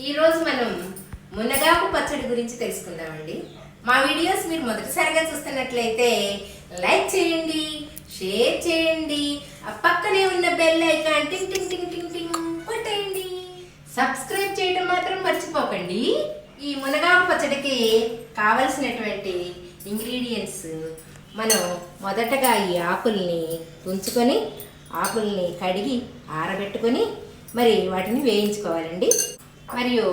ఈరోజు మనం మునగాకు పచ్చడి గురించి తెలుసుకుందామండి. మా వీడియోస్ మీరు మొదటిసారిగా చూస్తున్నట్లయితే లైక్ చేయండి షేర్ చేయండి ఆ పక్కనే ఉన్న బెల్ ఐకాన్ టింగ్ టింగ్ టింగ్ టింగ్ టింగ్ కొట్టేయండి. సబ్స్క్రైబ్ చేయడం మాత్రం మర్చిపోకండి. ఈ మునగాకు పచ్చడికి కావలసినటువంటి ఇంగ్రీడియంట్స్ మనం మొదటగా ఈ ఆకుల్ని ఉంచుకొని ఆకుల్ని కడిగి ఆరబెట్టుకొని మరి వాటిని వేయించుకోవాలండి. మరియు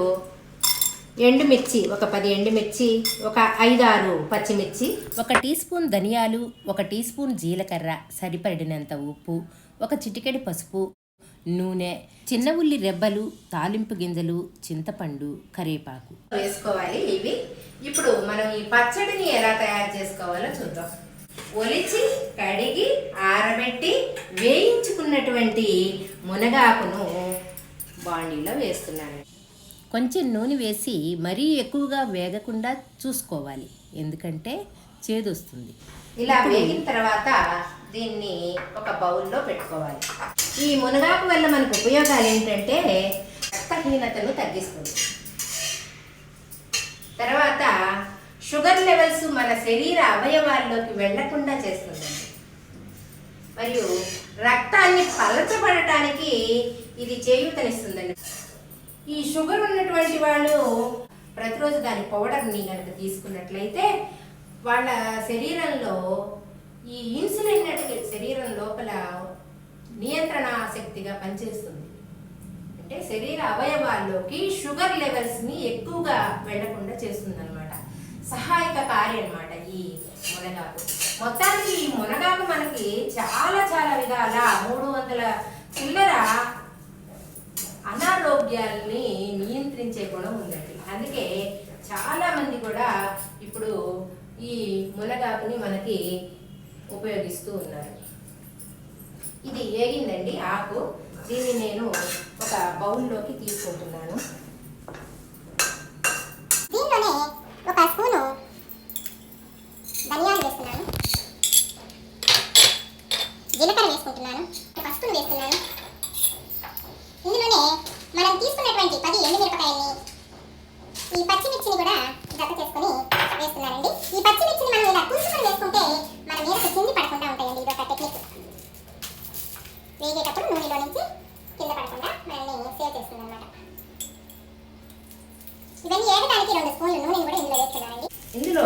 ఎండుమిర్చి ఒక పది ఎండుమిర్చి ఒక ఐదారు పచ్చిమిర్చి ఒక టీ స్పూన్ ధనియాలు ఒక టీ స్పూన్ జీలకర్ర సరిపడినంత ఉప్పు ఒక చిటికెడు పసుపు నూనె చిన్న ఉల్లి రెబ్బలు తాలింపు గింజలు చింతపండు కరివేపాకు. వేసుకోవాలి ఇవి. ఇప్పుడు మనం ఈ పచ్చడిని ఎలా తయారు చేసుకోవాలో చూద్దాం. ఒలిచి కడిగి ఆరబెట్టి వేయించుకున్నటువంటి మునగాకును బాండీలో వేస్తున్నాను. కొంచెం నూనె వేసి మరీ ఎక్కువగా వేగకుండా చూసుకోవాలి. ఎందుకంటే చేదొస్తుంది. ఇలా వేగిన తర్వాత దీన్ని ఒక బౌల్లో పెట్టుకోవాలి. ఈ మునగాకు వల్ల మనకు ఉపయోగాలు ఏంటంటే రక్తహీనతను తగ్గిస్తుంది. తర్వాత షుగర్ లెవెల్స్ మన శరీర అవయవాల్లోకి వెళ్ళకుండా చేస్తుందండి మరియు రక్తాన్ని పలచబడటానికి ఇది చేయూతనిస్తుందండి. ఈ షుగర్ ఉన్నటువంటి వాళ్ళు ప్రతిరోజు దాని పౌడర్ని కనుక తీసుకున్నట్లయితే వాళ్ళ శరీరంలో ఈ ఇన్సులిన్ అనేది శరీరం లోపల నియంత్రణ శక్తిగా పనిచేస్తుంది. అంటే శరీర అవయవాల్లోకి షుగర్ లెవెల్స్ని ఎక్కువగా వెళ్ళకుండా చేస్తుంది అనమాట సహాయక కార్యం అనమాట ఈ మునగాకు. మొత్తానికి ఈ మునగాకు మనకి చాలా చాలా విధాల మూడు వందల చిల్లర అనారోగ్యాల్ని నియంత్రించే గుణం ఉందండి. అందుకే చాలా మంది కూడా ఇప్పుడు ఈ మునగాకుని మనకి ఉపయోగిస్తూ ఉన్నారు. ఇది ఏగిందండి? ఆకు. దీన్ని నేను ఒక బౌల్లోకి తీసుకుంటున్నాను. దీనిలోనే ఒక స్పూను ధనియాలు వేస్తున్నాను. జీలకర్ర వేసుకుంటున్నాను. పసుపును వేస్తున్నాను ఇందులోనే మనం తీసుకున్నటువంటి పది ఎండుమిరపకాయల్ని ఈ పచ్చిమిర్చిని కూడా జత చేసుకొని వేస్తున్నానండి ఈ పచ్చిమిర్చిని మనం ఇలా తుంచుకొని వేసుకుంటే మన మీదకు కింది పడకుండా ఉంటాయండి ఇది ఒక టెక్నిక్ వేగేటప్పుడు నూనెలో నుంచి కింద పడకుండా మనల్ని సేవ్ చేస్తుంది అనమాట ఇవన్నీ ఏగడానికి రెండు స్పూన్లు నూనె కూడా ఇందులో వేస్తున్నానండి. ఇందులో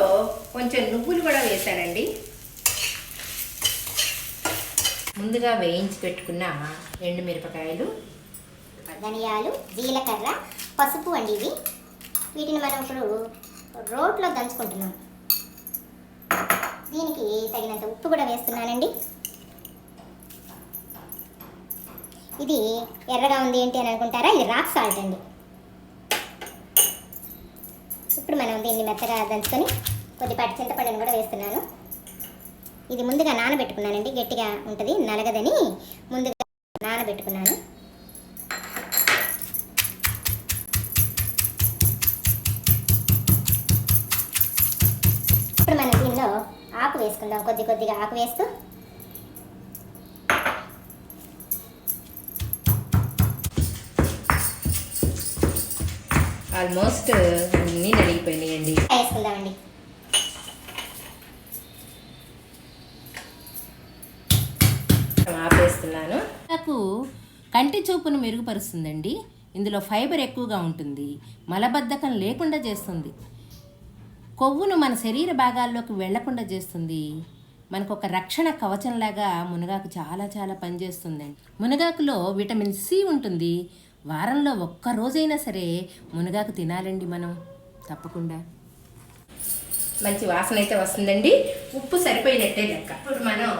కొంచెం నువ్వులు కూడా వేసానండి ముందుగా వేయించి పెట్టుకున్న ఎండుమిరపకాయలు ధనియాలు జీలకర్ర పసుపు అండి ఇవి. వీటిని మనం ఇప్పుడు రోట్లో దంచుకుంటున్నాం. దీనికి తగినంత ఉప్పు కూడా వేస్తున్నానండి. ఇది ఎర్రగా ఉంది ఏంటి అని అనుకుంటారా? ఇది రాక్ సాల్ట్ అండి. ఇప్పుడు మనం దీన్ని మెత్తగా దంచుకొని కొద్దిపాటి చింతపండును కూడా వేస్తున్నాను. ఇది ముందుగా నానబెట్టుకున్నానండి గట్టిగా ఉంటుంది నలగదని ముందుగా నానబెట్టుకున్నాను. ఇప్పుడు మనం దీనిలో ఆకు వేసుకుందాం కొద్ది కొద్దిగా ఆకు వేస్తూ. ఆల్మోస్ట్ అన్నీ నలిగిపోయినాయండి వేసుకుందామండి. ఆపేస్తున్నాను. నాకు కంటి చూపును మెరుగుపరుస్తుందండి. ఇందులో ఫైబర్ ఎక్కువగా ఉంటుంది. మలబద్ధకం లేకుండా చేస్తుంది. కొవ్వును మన శరీర భాగాల్లోకి వెళ్ళకుండా చేస్తుంది. మనకు ఒక రక్షణ కవచంలాగా మునగాకు చాలా చాలా పనిచేస్తుందండి. మునగాకులో విటమిన్ సి ఉంటుంది. వారంలో ఒక్క రోజైనా సరే మునగాకు తినాలండి మనం. తప్పకుండా. మంచి వాసన అయితే వస్తుందండి. ఉప్పు సరిపోయినట్టే లెక్క. ఇప్పుడు మనం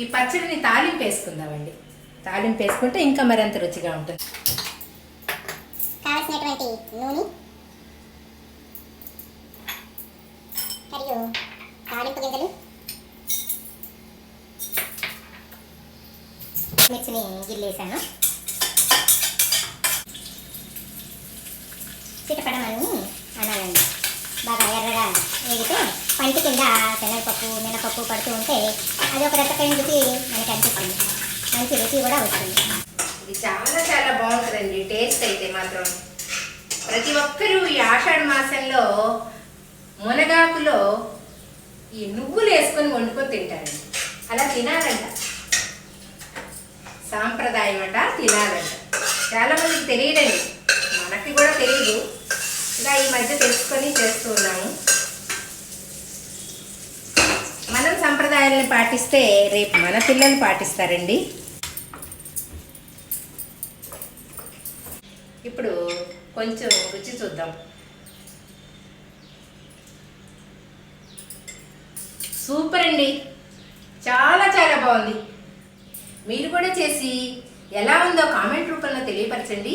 ఈ పచ్చడిని తాలింపు వేసుకుందామండి. తాలింపు వేసుకుంటే ఇంకా మరింత రుచిగా ఉంటుంది. కావలసినటువంటి నూనె మరియు తాలింపు గింజలు మిర్చిని గిల్లేసాను. చిటపడమని అనాలండి బాగా ఎర్రగా వేగితే పంటి కింద శనగపప్పు మినపప్పు పడుతూ ఉంటే అది ఒక రకమైన రుచి మనకి అనిపిస్తుంది. మంచి రుచి కూడా వస్తుంది. ఇది చాలా చాలా బాగుంటుందండి టేస్ట్ అయితే మాత్రం. ప్రతి ఒక్కరూ ఈ ఆషాఢ మాసంలో మునగాకులో ఈ నువ్వులు వేసుకొని వండుకొని తింటారండి. అలా తినాలంట. సాంప్రదాయం అట తినాలంట. చాలా మందికి తెలియదండి. మనకి కూడా తెలియదు ఇలా ఈ మధ్య తెలుసుకొని చేస్తూ ఉన్నాము మనం సంప్రదాయాలను పాటిస్తే రేపు మన పిల్లలు పాటిస్తారండి. ఇప్పుడు కొంచెం రుచి చూద్దాం. సూపర్ అండి. చాలా చాలా బాగుంది. మీరు కూడా చేసి ఎలా ఉందో కామెంట్ రూపంలో తెలియపరచండి.